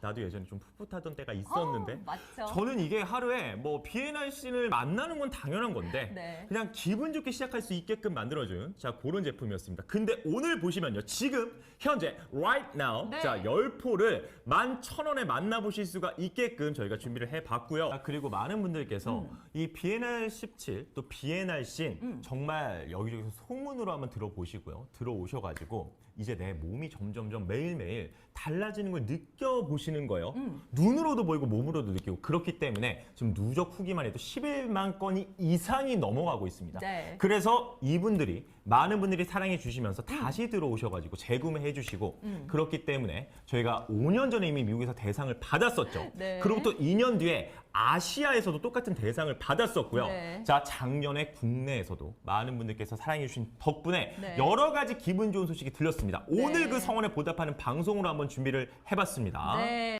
나도 예전에 좀 풋풋하던 때가 있었는데 어, 맞죠. 저는 이게 하루에 뭐 비엔나 씬을 만나는 건 당연한 건데 네. 그냥 기분 좋게 시작할 수 있게끔 만들어준 자 그런 제품이었습니다. 근데 오늘 보시면요 지금 현재 right now 네. 자 열포를 11,000원에 만나보실 수가 있게끔 저희가 준비를 해봤고요. 아, 그리고 많은 분들께서 음. 이 비엔날 17 또 비엔날 씬 정말 여기저기서 소문으로 한번 들어보시고요. 들어오셔가지고 이제 내 몸이 점점점 매일매일 달라지는 걸 느껴보시는 거예요. 음. 눈으로도 보이고 몸으로도 느끼고 그렇기 때문에 지금 누적 후기만 해도 11만 건이 이상이 넘어가고 있습니다. 네. 그래서 이분들이 많은 분들이 사랑해 주시면서 다시 들어오셔가지고 재구매해 주시고 음. 그렇기 때문에 저희가 5년 전에 이미 미국에서 대상을 받았었죠. 네. 그로부터 2년 뒤에 아시아에서도 똑같은 대상을 받았었고요. 네. 자 작년에 국내에서도 많은 분들께서 사랑해 주신 덕분에 네. 여러 가지 기분 좋은 소식이 들렸습니다. 오늘 네. 그 성원에 보답하는 방송으로 한번 준비를 해봤습니다. 네.